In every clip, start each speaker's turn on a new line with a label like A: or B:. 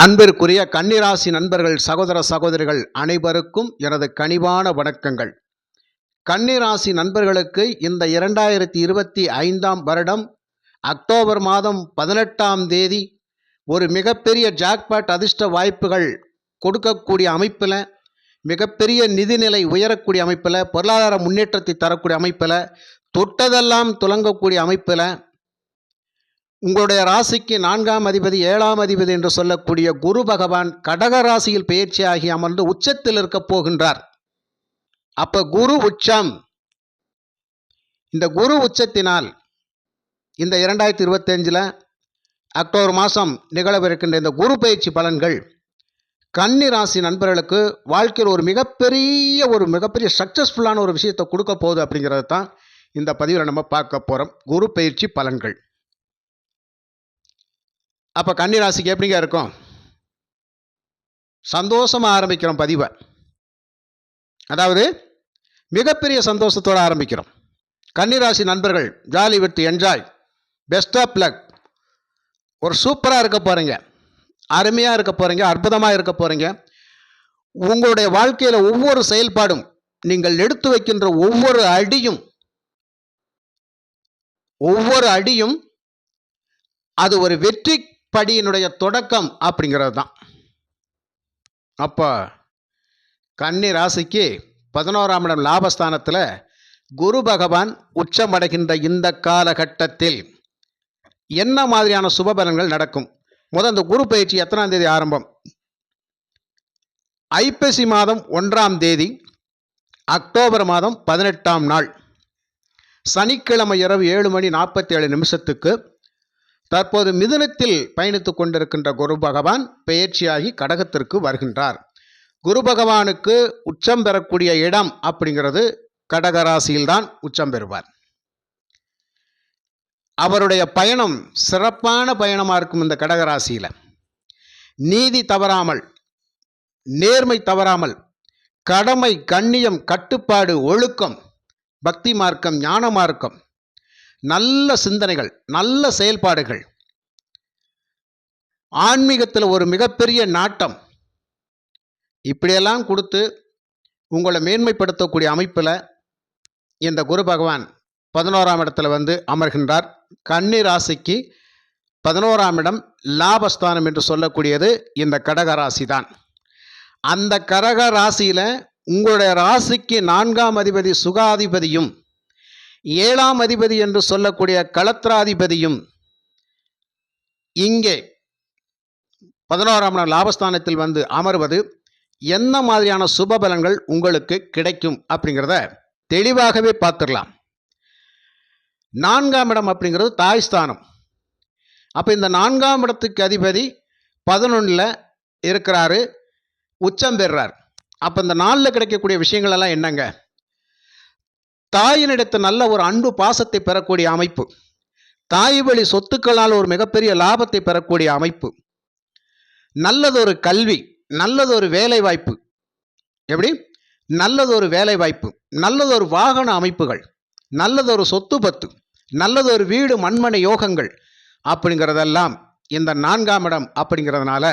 A: அன்பிற்குரிய கன்னிராசி நண்பர்கள் சகோதர சகோதரிகள் அனைவருக்கும் எனது கனிவான வணக்கங்கள். கன்னிராசி நண்பர்களுக்கு இந்த இரண்டாயிரத்தி இருபத்தி ஐந்தாம் வருடம் அக்டோபர் மாதம் பதினெட்டாம் தேதி ஒரு மிகப்பெரிய ஜாக்பாட் அதிர்ஷ்ட வாய்ப்புகள் கொடுக்கக்கூடிய அமைப்பில் மிகப்பெரிய நிதிநிலை உயரக்கூடிய அமைப்பில் பொருளாதார முன்னேற்றத்தை தரக்கூடிய அமைப்பில் தொட்டதெல்லாம் துலங்கக்கூடிய அமைப்பில் உங்களுடைய ராசிக்கு நான்காம் அதிபதி ஏழாம் அதிபதி என்று சொல்லக்கூடிய குரு பகவான் கடக ராசியில் பயிற்சியாகி அமர்ந்து உச்சத்தில் இருக்கப் போகின்றார். அப்ப குரு உச்சம். இந்த குரு உச்சத்தினால் இந்த இரண்டாயிரத்தி இருபத்தஞ்சில் அக்டோபர் மாதம் நிகழவிருக்கின்ற இந்த குரு பயிற்சி பலன்கள் கன்னி ராசி நண்பர்களுக்கு வாழ்க்கையில் ஒரு மிகப்பெரிய ஒரு மிகப்பெரிய சக்ஸஸ்ஃபுல்லான ஒரு விஷயத்தை கொடுக்க போகுது அப்படிங்கிறது தான் இந்த பதிவில் நம்ம பார்க்க போகிறோம் குரு பயிற்சி பலன்கள். அப்போ கன்னிராசிக்கு எப்படிங்க இருக்கும்? சந்தோஷமாக ஆரம்பிக்கிறோம் பதிவை. அதாவது மிகப்பெரிய சந்தோஷத்தோடு ஆரம்பிக்கிறோம். கன்னிராசி நண்பர்கள் jolly with enjoy best of luck ஒரு சூப்பராக இருக்க போகிறீங்க அருமையாக இருக்க போகிறீங்க அற்புதமாக இருக்க போகிறீங்க உங்களுடைய வாழ்க்கையில் ஒவ்வொரு செயல்பாடும் நீங்கள் எடுத்து வைக்கின்ற ஒவ்வொரு அடியும் ஒவ்வொரு அடியும் அது ஒரு வெற்றி படியினுடைய தொடக்கம் அப்படிங்கிறது தான் அப்போ கன்னி ராசிக்கு பதினோராம் இடம் லாபஸ்தானத்தில் குரு பகவான் உச்சமடைகின்ற இந்த காலகட்டத்தில் என்ன மாதிரியான சுபபலன்கள் நடக்கும்? முதல் இந்த குரு பயிற்சி எத்தனாம் தேதி ஆரம்பம்? ஐப்பசி மாதம் ஒன்றாம் தேதி அக்டோபர் மாதம் பதினெட்டாம் நாள். சனிக்கிழமை இரவு ஏழு மணி நாற்பத்தி ஏழு நிமிஷத்துக்கு தற்போது மிதுனத்தில் பயணித்துக் கொண்டிருக்கின்ற குரு பகவான் பெயர்ச்சியாகி கடகத்திற்கு வருகின்றார். குரு பகவானுக்கு உச்சம் பெறக்கூடிய இடம் அப்படிங்கிறது கடகராசியில்தான் உச்சம் பெறுவார். அவருடைய பயணம் சிறப்பான பயணமாக இருக்கும் இந்த கடகராசியில் நீதி தவறாமல் நேர்மை தவறாமல் கடமை கண்ணியம் கட்டுப்பாடு ஒழுக்கம் பக்தி மார்க்கம் ஞான மார்க்கம் நல்ல சிந்தனைகள் நல்ல செயல்பாடுகள். ஆன்மீகத்தில் ஒரு மிகப்பெரிய நாட்டம். இப்படியெல்லாம் கொடுத்து உங்களை மேன்மைப்படுத்தக்கூடிய அமைப்பில் இந்த குரு பகவான் பதினோராம் இடத்துல வந்து அமர்கின்றார். கன்னி ராசிக்கு பதினோராம் இடம் லாபஸ்தானம் என்று சொல்லக்கூடியது இந்த கடக ராசி தான் அந்த கடக ராசியில் உங்களுடைய ராசிக்கு நான்காம் அதிபதி சுகாதிபதியும் ஏழாம் அதிபதி என்று சொல்லக்கூடிய களத்திராதிபதியும் இங்கே பதினோராம் நாள் லாபஸ்தானத்தில் வந்து அமர்வது என்ன மாதிரியான சுபபலன்கள் உங்களுக்கு கிடைக்கும் அப்படிங்கிறத தெளிவாகவே பார்த்துடலாம். நான்காம் இடம் அப்படிங்கிறது தாய்ஸ்தானம் அப்போ இந்த நான்காம் இடத்துக்கு அதிபதி பதினொன்றில் இருக்கிறாரு உச்சம் பெறுறார். அப்போ இந்த நாளில் கிடைக்கக்கூடிய விஷயங்கள் எல்லாம் என்னங்க? தாயினிடத்து நல்ல ஒரு அன்பு பாசத்தை பெறக்கூடிய அமைப்பு. தாய் வழி சொத்துக்களால் ஒரு மிகப்பெரிய லாபத்தை பெறக்கூடிய அமைப்பு. நல்லதொரு கல்வி நல்லதொரு வேலை வாய்ப்பு எப்படி? நல்லதொரு வேலை வாய்ப்பு நல்லதொரு வாகன அமைப்புகள் நல்லதொரு சொத்து பத்து நல்லதொரு வீடு மண்மனை யோகங்கள் அப்படிங்கிறதெல்லாம் இந்த நான்காம் இடம் அப்படிங்கிறதுனால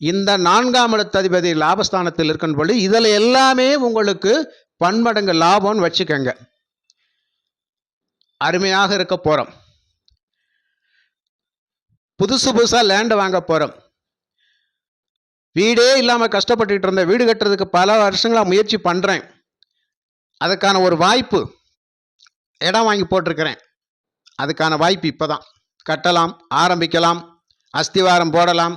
A: இந்த நான்காம் இடத்ததிபதி லாபஸ்தானத்தில் இருக்கின்ற பொழுது இதில் எல்லாமே உங்களுக்கு பன்மடங்கு லாபம்னு வச்சுக்கோங்க. அருமையாக இருக்க போகிறோம் புதுசு புதுசாக லேண்டு வாங்க போகிறோம் வீடே இல்லாமல் கஷ்டப்பட்டுக்கிட்டு இருந்தேன் வீடு கட்டுறதுக்கு பல வருஷங்களாக முயற்சி பண்ணுறேன் அதுக்கான ஒரு வாய்ப்பு இடம் வாங்கி போட்டிருக்கிறேன். அதுக்கான வாய்ப்பு இப்போ தான் கட்டலாம் ஆரம்பிக்கலாம் அஸ்திவாரம் போடலாம்.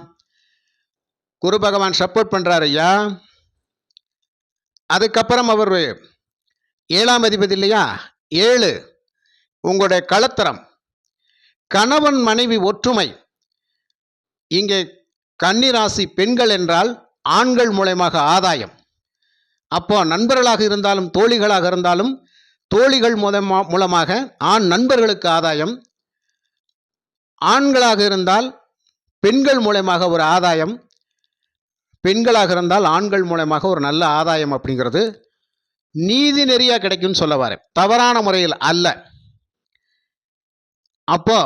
A: குரு பகவான் சப்போர்ட் பண்ணுறாரு ஐயா. அதுக்கப்புறம் அவர் ஏழாம் அதிபதி இல்லையா? ஏழு. உங்களுடைய களத்திரம் கணவன் மனைவி ஒற்றுமை. இங்கே கன்னிராசி பெண்கள் என்றால் ஆண்கள் மூலயமாக ஆதாயம். அப்போ நண்பர்களாக இருந்தாலும் தோழிகளாக இருந்தாலும் தோழிகள் மூலமா மூலமாக ஆண் நண்பர்களுக்கு ஆதாயம். ஆண்களாக இருந்தால் பெண்கள் மூலயமாக ஒரு ஆதாயம். பெண்களாக இருந்தால் ஆண்கள் மூலமாக ஒரு நல்ல ஆதாயம் அப்படிங்கிறது நீதி நெறியாக கிடைக்கும்னு சொல்ல வரேன். தவறான முறையில் அல்ல. அப்போ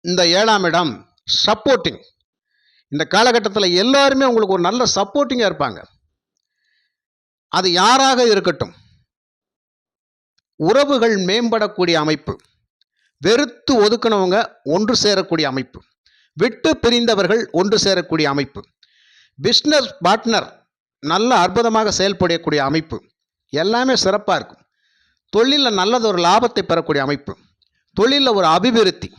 A: இந்த ஏழாம் இடம் சப்போர்ட்டிங் இந்த காலகட்டத்தில் எல்லாருமே உங்களுக்கு ஒரு நல்ல சப்போர்ட்டிங்காக இருப்பாங்க. அது யாராக இருக்கட்டும். உறவுகள் மேம்படக்கூடிய அமைப்பு. வெறுத்து ஒதுக்கினவங்க ஒன்று சேரக்கூடிய அமைப்பு. விட்டு பிரிந்தவர்கள் ஒன்று சேரக்கூடிய அமைப்பு. பிஸ்னஸ் பார்ட்னர் நல்ல அற்புதமாக செயல்படக்கூடிய அமைப்பு. எல்லாமே சிறப்பாக இருக்கும். தொழிலில் நல்லது ஒரு லாபத்தை பெறக்கூடிய அமைப்பு. தொழிலில் ஒரு அபிவிருத்தி.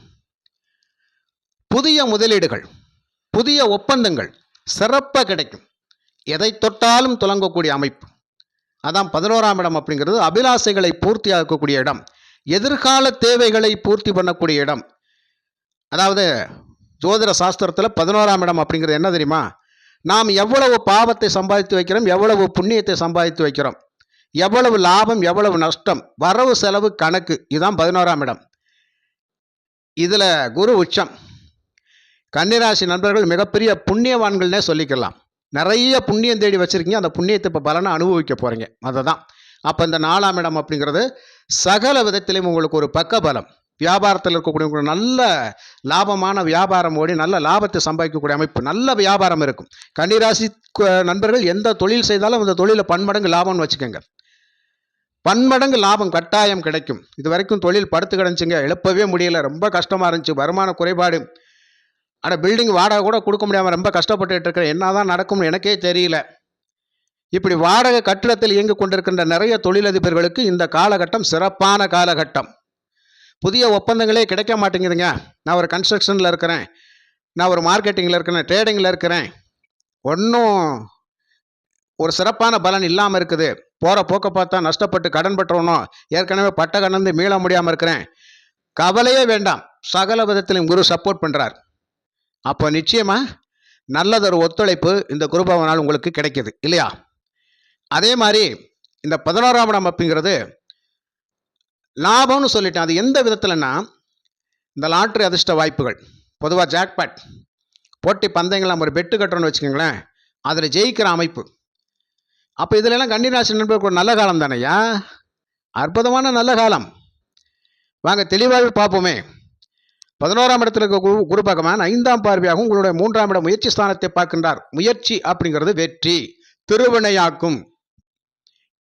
A: புதிய முதலீடுகள் புதிய ஒப்பந்தங்கள் சிறப்பாக கிடைக்கும். எதை தொட்டாலும் துலங்கக்கூடிய அமைப்பு. அதான் பதினோராம் இடம் அப்படிங்கிறது அபிலாசைகளை பூர்த்தியாக்கக்கூடிய இடம். எதிர்கால தேவைகளை பூர்த்தி பண்ணக்கூடிய இடம். அதாவது ஜோதிட சாஸ்திரத்தில் பதினோராம் இடம் அப்படிங்கிறது என்ன தெரியுமா? நாம் எவ்வளவு பாவத்தை சம்பாதித்து வைக்கிறோம் எவ்வளவு புண்ணியத்தை சம்பாதித்து வைக்கிறோம். எவ்வளவு லாபம் எவ்வளவு நஷ்டம் வரவு செலவு கணக்கு இதுதான் பதினோராம் இடம். இதில் குரு உச்சம். கன்னிராசி நண்பர்கள் மிகப்பெரிய புண்ணியவான்கள்னே சொல்லிக்கலாம். நிறைய புண்ணியம் தேடி வச்சுருக்கீங்க அந்த புண்ணியத்தை இப்போ பலனை அனுபவிக்க போகிறீங்க அதை தான் அப்போ இந்த நாலாம் இடம் அப்படிங்கிறது சகல விதத்திலையும் உங்களுக்கு ஒரு பக்க பலம் வியாபாரத்தில் இருக்கக்கூடிய நல்ல லாபமான வியாபாரம் ஓடி நல்ல லாபத்தை சம்பாதிக்கக்கூடிய அமைப்பு நல்ல வியாபாரம் இருக்கும். கன்னிராசி நண்பர்கள் எந்த தொழில் செய்தாலும் அந்த தொழிலில் பன்மடங்கு லாபம்னு வச்சுக்கோங்க. பன்மடங்கு லாபம் கட்டாயம் கிடைக்கும். இது வரைக்கும் தொழில் படுத்து கிடந்துச்சுங்க. எழுப்பவே முடியல. ரொம்ப கஷ்டமாக இருந்துச்சு. வருமான குறைபாடு. ஆனால் பில்டிங் வாடகை கூட கொடுக்க முடியாமல் ரொம்ப கஷ்டப்பட்டுட்டு இருக்கிறேன். என்ன தான் நடக்கும்னு எனக்கே தெரியல. இப்படி வாடகை கட்டிடத்தில் இயங்கிக் கொண்டிருக்கின்ற நிறைய தொழிலதிபர்களுக்கு இந்த காலகட்டம் சிறப்பான காலகட்டம். புதிய ஒப்பந்தங்களே கிடைக்க மாட்டேங்குதுங்க. நான் ஒரு கன்ஸ்ட்ரக்ஷனில் இருக்கிறேன். நான் ஒரு மார்க்கெட்டிங்கில் இருக்கிறேன். ட்ரேடிங்கில் இருக்கிறேன். ஒன்றும் ஒரு சிறப்பான பலன் இல்லாமல் இருக்குது. போகிற போக்க பார்த்தா நஷ்டப்பட்டு கடன் பட்டுறணும் ஏற்கனவே பட்ட கடந்து மீள முடியாமல் இருக்கிறேன். கவலையே வேண்டாம். சகல விதத்திலும் குரு சப்போர்ட் பண்ணுறார் அப்போ நிச்சயமாக நல்லதொரு ஒத்துழைப்பு இந்த குருபவனால் உங்களுக்கு கிடைக்கிது. இல்லையா? அதே மாதிரி இந்த பதினோராம் இடம் அப்படிங்கிறது லாபம்னு சொல்லிட்டேன். அது எந்த விதத்தில்னா இந்த லாட்ரி அதிர்ஷ்ட வாய்ப்புகள். பொதுவாக ஜாக்பாட் போட்டி பந்தயங்கள் நம்ம ஒரு பெட்டு கட்டுறோம்னு வச்சுக்கோங்களேன். அதில் ஜெயிக்கிற அமைப்பு. அப்போ இதிலெல்லாம் கன்னிராசி நண்பர்களுக்கு ஒரு நல்ல காலம் தானையா அற்புதமான நல்ல காலம். வாங்க தெளிவாகவே பார்ப்போமே. பதினோராம் இடத்துல இருக்க குரு குரு பகவான் ஐந்தாம் பார்வையாகவும் உங்களுடைய மூன்றாம் இடம் முயற்சி ஸ்தானத்தை பார்க்கின்றார். முயற்சி அப்படிங்கிறது வெற்றி. திருவினையாக்கும்.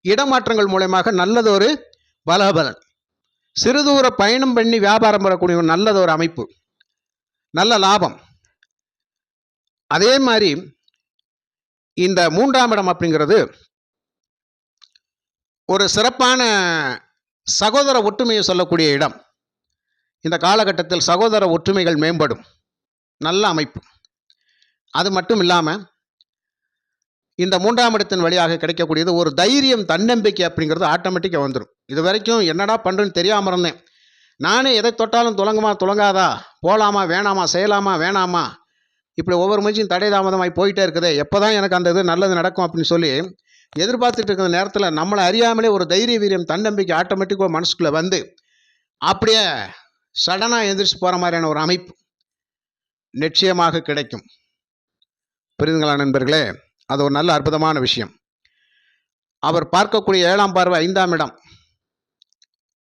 A: இடமாற்றங்கள் மூலயமாக நல்லதொரு பலபலன். சிறுதூர பயணம் பண்ணி வியாபாரம் பெறக்கூடிய ஒரு நல்லது ஒரு அமைப்பு. நல்ல லாபம். அதே மாதிரி இந்த மூன்றாம் இடம் அப்படிங்கிறது ஒரு சிறப்பான சகோதர ஒற்றுமையை சொல்லக்கூடிய இடம். இந்த காலகட்டத்தில் சகோதர ஒற்றுமைகள் மேம்படும். நல்ல அமைப்பு. அது மட்டும் இல்லாமல் இந்த மூன்றாம் இடத்தின் வழியாக கிடைக்கக்கூடியது ஒரு தைரியம் தன்னம்பிக்கை அப்படிங்கிறது ஆட்டோமேட்டிக்காக வந்துடும் இது வரைக்கும் என்னடா பண்ணுறேன்னு தெரியாமல் இருந்தேன். நானே எதை தொட்டாலும் துலங்குமா துலங்காதா? போகலாமா வேணாமா செய்யலாமா வேணாமா? இப்படி ஒவ்வொரு முயற்சியும் தடை தாமதமாகி போயிட்டே இருக்குதே. எப்போ தான் எனக்கு அந்த இது நல்லது நடக்கும் அப்படின்னு சொல்லி எதிர்பார்த்துட்டு இருக்கிற நேரத்தில் நம்மளை அறியாமலே ஒரு தைரிய வீரியம் தன்னம்பிக்கை ஆட்டோமேட்டிக்காக மனசுக்குள்ளே வந்து அப்படியே சடனாக எந்திரிச்சு போகிற மாதிரியான ஒரு அமைப்பு நிச்சயமாக கிடைக்கும். புரியுதுங்களா நண்பர்களே? அது ஒரு நல்ல அற்புதமான விஷயம். அவர் பார்க்கக்கூடிய ஏழாம் பார்வை ஐந்தாம் இடம்.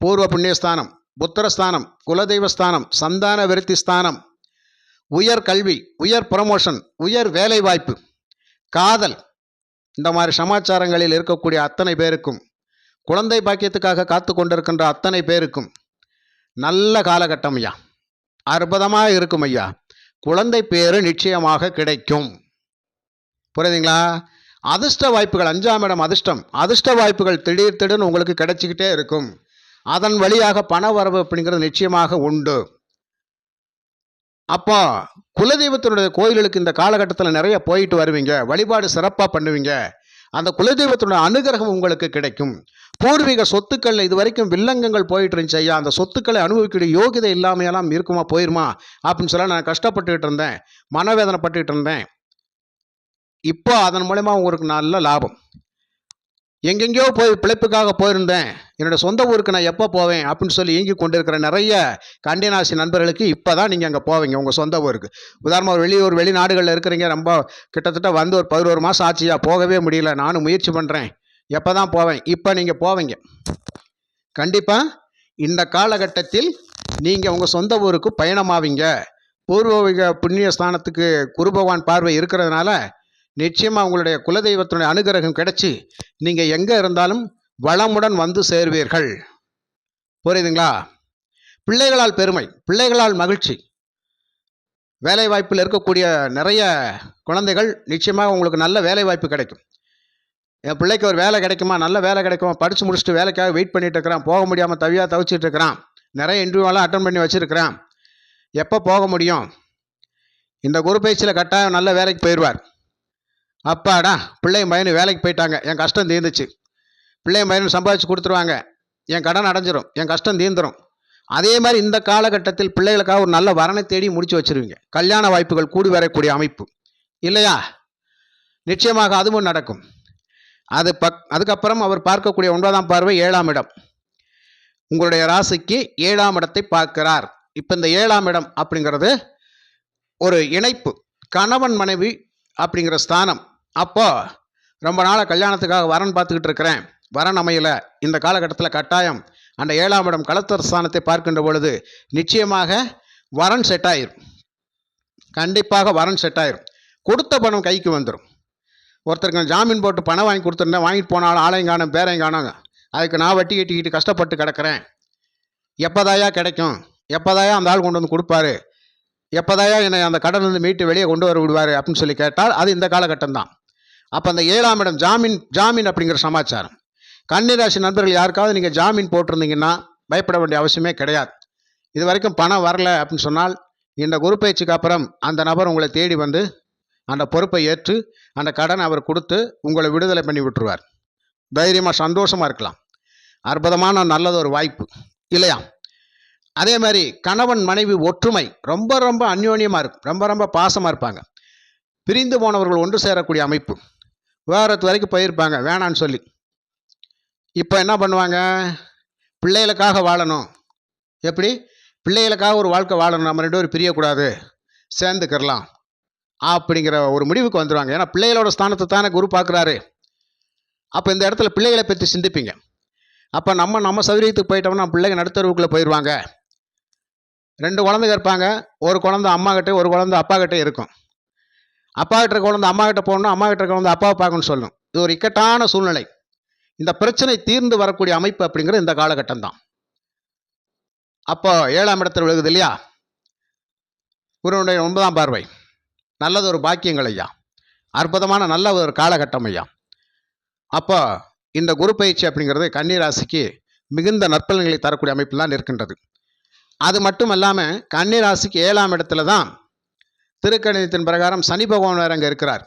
A: பூர்வ புண்ணியஸ்தானம் புத்திரஸ்தானம் குலதெய்வஸ்தானம் சந்தான விருத்தி ஸ்தானம் உயர் கல்வி உயர் ப்ரமோஷன் உயர் வேலை வாய்ப்பு காதல் இந்த மாதிரி சமாச்சாரங்களில் இருக்கக்கூடிய அத்தனை பேருக்கும் குழந்தை பாக்கியத்துக்காக காத்து கொண்டிருக்கின்ற அத்தனை பேருக்கும் நல்ல காலகட்டம் ஐயா. அற்புதமாக இருக்கும் ஐயா. குழந்தை பேரு நிச்சயமாக கிடைக்கும். புரியுதுங்களா? அதிர்ஷ்ட வாய்ப்புகள் அஞ்சாம் இடம் அதிர்ஷ்டம். அதிர்ஷ்ட வாய்ப்புகள் திடீர் திடீர்னு உங்களுக்கு கிடைச்சிக்கிட்டே இருக்கும். அதன் வழியாக பண வரவு அப்படிங்கிறது நிச்சயமாக உண்டு. அப்போ குலதெய்வத்தினுடைய கோயில்களுக்கு இந்த காலகட்டத்தில் நிறைய போயிட்டு வருவீங்க. வழிபாடு சிறப்பாக பண்ணுவீங்க. அந்த குலதெய்வத்தினுடைய அனுகிரகம் உங்களுக்கு கிடைக்கும். பூர்வீக சொத்துக்களில் இது வரைக்கும் வில்லங்கங்கள் போயிட்டு இருந்துச்சு ஐயா அந்த சொத்துக்களை அனுபவிக்கக்கூடிய யோகிதை இல்லாமையெல்லாம் இருக்குமா போயிருமா? அப்படின்னு சொல்ல நான் கஷ்டப்பட்டுக்கிட்டு இருந்தேன். மனவேதனைப்பட்டுக்கிட்டு இருந்தேன். இப்போ அதன் மூலயமா உங்களுக்கு நல்ல லாபம். எங்கெங்கேயோ போய் பிழைப்புக்காக போயிருந்தேன். என்னோடய சொந்த ஊருக்கு நான் எப்போ போவேன் அப்படின்னு சொல்லி இயங்கி கொண்டிருக்கிற நிறைய கண்டினாசி நண்பர்களுக்கு இப்போ தான் நீங்கள் அங்கே போவீங்க உங்கள் சொந்த ஊருக்கு. உதாரணமாக ஒரு வெளியூர் வெளிநாடுகளில் இருக்கிறீங்க ரொம்ப கிட்டத்தட்ட வந்து ஒரு பதினோரு மாதம் ஆச்சியா போகவே முடியல. நானும் முயற்சி பண்ணுறேன் எப்போ தான் போவேன்? இப்போ நீங்கள் போவீங்க. கண்டிப்பாக இந்த காலகட்டத்தில் நீங்கள் உங்கள் சொந்த ஊருக்கு பயணமாவீங்க. பூர்வீக புண்ணிய ஸ்தானத்துக்கு குரு பகவான் பார்வை இருக்கிறதுனால நிச்சயமாக உங்களுடைய குலதெய்வத்தினுடைய அனுகிரகம் கிடைச்சி நீங்கள் எங்கே இருந்தாலும் வளமுடன் வந்து சேர்வீர்கள். புரியுதுங்களா? பிள்ளைகளால் பெருமை பிள்ளைகளால் மகிழ்ச்சி. வேலைவாய்ப்பில் இருக்கக்கூடிய நிறைய குழந்தைகள் நிச்சயமாக உங்களுக்கு நல்ல வேலைவாய்ப்பு கிடைக்கும். என் பிள்ளைக்கு ஒரு வேலை கிடைக்குமா? நல்ல வேலை கிடைக்குமா? படித்து முடிச்சுட்டு வேலைக்காக வெயிட் பண்ணிகிட்டு இருக்கிறான். போக முடியாமல் தவியாக தவிச்சிட்டு இருக்கிறான். நிறைய இன்டர்வியூலாம் அட்டன் பண்ணி வச்சுருக்கிறான். எப்போ போக முடியும்? இந்த குரு பயிற்சியில் கட்டாயம் நல்ல வேலைக்கு போயிடுவார். அப்பாடா பிள்ளையும் பையனும் வேலைக்கு போயிட்டாங்க. என் கஷ்டம் தீர்ந்துச்சு. பிள்ளையும் பையனும் சம்பாதிச்சு கொடுத்துருவாங்க. என் கடன் அடைஞ்சிரும். என் கஷ்டம் தீர்ந்துடும் அதே மாதிரி இந்த காலகட்டத்தில் பிள்ளைகளுக்காக ஒரு நல்ல வரனை தேடி முடிச்சு வச்சிருவீங்க. கல்யாண வாய்ப்புகள் கூடி வரக்கூடிய அமைப்பு. இல்லையா? நிச்சயமாக அதுவும் நடக்கும். அது பக் அதுக்கப்புறம் அவர் பார்க்கக்கூடிய ஒன்பதாம் பார்வை ஏழாம் இடம். உங்களுடைய ராசிக்கு ஏழாம் இடத்தை பார்க்கிறார். இப்போ இந்த ஏழாம் இடம் அப்படிங்கிறது ஒரு இணைப்பு. கணவன் மனைவி அப்படிங்கிற ஸ்தானம். அப்போ ரொம்ப நாளாக கல்யாணத்துக்காக வரன் பார்த்துக்கிட்டு இருக்கிறேன். வரன் அமையல. இந்த காலகட்டத்தில் கட்டாயம் அந்த ஏழாம் இடம் களத்தர் ஸ்தானத்தை பார்க்கின்ற பொழுது நிச்சயமாக வரன் செட் ஆயிரும். கண்டிப்பாக வரன் செட் ஆயிரும். கொடுத்த பணம் கைக்கு வந்துடும் ஒருத்தருக்கு ஜாமீன் போட்டு பணம் வாங்கி கொடுத்துருந்தேன். வாங்கிட்டு போனாலும் ஆளையும் காணும் பேரையும் காணாங்க. அதுக்கு நான் வட்டி கட்டிக்கிட்டு கஷ்டப்பட்டு கிடக்கிறேன். எப்போதாயா கிடைக்கும்? எப்போதாயா அந்த ஆள் கொண்டு வந்து கொடுப்பாரு? எப்போதாயா என்னை அந்த கடன் வந்து மீட்டு வெளியே கொண்டு வர விடுவார் அப்படின்னு சொல்லி கேட்டால் அது இந்த காலகட்டம் தான். அப்போ அந்த ஏழாம் இடம் ஜாமீன் ஜாமீன் அப்படிங்கிற சமாச்சாரம். கன்னிராசி நண்பர்கள் யாருக்காவது நீங்கள் ஜாமீன் போட்டிருந்தீங்கன்னா பயப்பட வேண்டிய அவசியமே கிடையாது. இது வரைக்கும் பணம் வரல அப்படின்னு சொன்னால் இந்த குரு பயிற்சிக்கு அப்புறம் அந்த நபர் உங்களை தேடி வந்து அந்த பொறுப்பை ஏற்று அந்த கடன் அவர் கொடுத்து உங்களை விடுதலை பண்ணி விட்டுருவார். தைரியமாக சந்தோஷமாக இருக்கலாம். அற்புதமான நல்லது ஒரு வாய்ப்பு. இல்லையா? அதே மாதிரி கணவன் மனைவி ஒற்றுமை ரொம்ப ரொம்ப அந்யோன்யமாக இருக்கும். ரொம்ப ரொம்ப பாசமாக இருப்பாங்க. பிரிந்து போனவர்கள் ஒன்று சேரக்கூடிய அமைப்பு. வேறத்து வரைக்கும் போயிருப்பாங்க வேணான்னு சொல்லி. இப்போ என்ன பண்ணுவாங்க? பிள்ளைகளுக்காக வாழணும். எப்படி? பிள்ளைகளுக்காக ஒரு வாழ்க்கை வாழணும். நம்ம ரெண்டு பேரும் பிரியக்கூடாது. சேர்ந்துக்கிறலாம். அப்படிங்கிற ஒரு முடிவுக்கு வந்துடுவாங்க ஏன்னா பிள்ளைகளோட ஸ்தானத்தை தானே குரு பார்க்குறாரு. அப்போ இந்த இடத்துல பிள்ளைகளை பற்றி சிந்திப்பீங்க. அப்போ நம்ம நம்ம சௌகரியத்துக்கு போயிட்டோம்னா பிள்ளைங்க நடுத்தருவுக்குள்ளே போயிடுவாங்க ரெண்டு குழந்தைங்க இருப்பாங்க. ஒரு குழந்தை அம்மாக்கிட்டே ஒரு குழந்தை அப்பாக்கிட்டே இருக்கும். அப்பா கிட்ட இருக்க குழந்தை அம்மா கிட்ட போகணும் அம்மா கிட்ட இருக்க குழந்தை அப்பாவை பார்க்கணும்னு சொல்லணும். இது ஒரு இக்கட்டான சூழ்நிலை. இந்த பிரச்சனை தீர்ந்து வரக்கூடிய அமைப்பு அப்படிங்கிற இந்த காலகட்டம் தான் அப்போ ஏழாம் இடத்தில் விழுகுது இல்லையா? குருவனுடைய ஒன்பதாம் பார்வை. நல்லது ஒரு பாக்கியங்கள் ஐயா. அற்புதமான நல்ல ஒரு காலகட்டம் ஐயா. அப்போ இந்த குரு பயிற்சி அப்படிங்கிறது கன்னிராசிக்கு மிகுந்த நற்பலன்களை தரக்கூடிய அமைப்பில் தான் இருக்கின்றது. அது மட்டும் இல்லாமல் கன்னிராசிக்கு ஏழாம் இடத்துல தான் திருக்கணிதத்தின் பிரகாரம் சனி பகவான் வேற அங்கே இருக்கிறார்.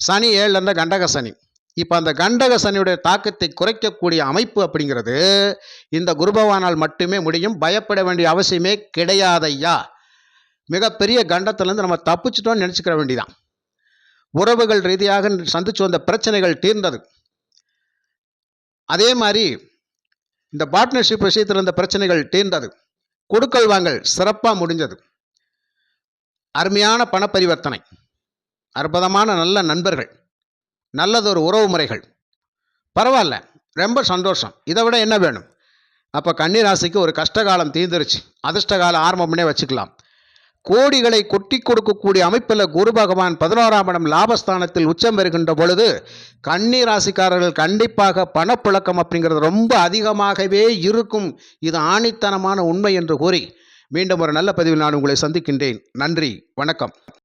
A: சனி ஏழில் இருந்த கண்டக சனி. இப்போ அந்த கண்டக சனியுடைய தாக்கத்தை குறைக்கக்கூடிய அமைப்பு அப்படிங்கிறது இந்த குரு பகவானால் மட்டுமே முடியும். பயப்பட வேண்டிய அவசியமே கிடையாதையா மிகப்பெரிய கண்டத்திலேருந்து நம்ம தப்பிச்சிட்டோம்னு நினச்சிக்கிற வேண்டிதான். உறவுகள் ரீதியாக சந்திச்சு வந்த பிரச்சனைகள் தீர்ந்தது. அதே மாதிரி இந்த பார்ட்னர்ஷிப் விஷயத்தில் இருந்த பிரச்சனைகள் தீர்ந்தது. கொடுக்கல் வாங்கல் சிறப்பாக முடிஞ்சது. அருமையான பணப்பரிவர்த்தனை அற்புதமான நல்ல நண்பர்கள் நல்லதொரு உறவு முறைகள். பரவாயில்ல ரொம்ப சந்தோஷம். இதை விட என்ன வேணும்? அப்போ கன்னிராசிக்கு ஒரு கஷ்டகாலம் தீர்ந்துருச்சு. அதிர்ஷ்டகாலம் ஆரம்பம்னே வச்சுக்கலாம். கோடிகளை கொட்டி கொடுக்கக்கூடிய அமைப்பில் குரு பகவான் பதினோராம் இடம் லாபஸ்தானத்தில் உச்சம் பெறுகின்ற பொழுது கன்னி ராசிக்காரர்கள் கண்டிப்பாக பணப்புழக்கம் அப்படிங்கிறது ரொம்ப அதிகமாகவே இருக்கும். இது ஆணித்தனமான உண்மை என்று கூறி மீண்டும் ஒரு நல்ல பதிவில் நான் உங்களை சந்திக்கின்றேன். நன்றி. வணக்கம்.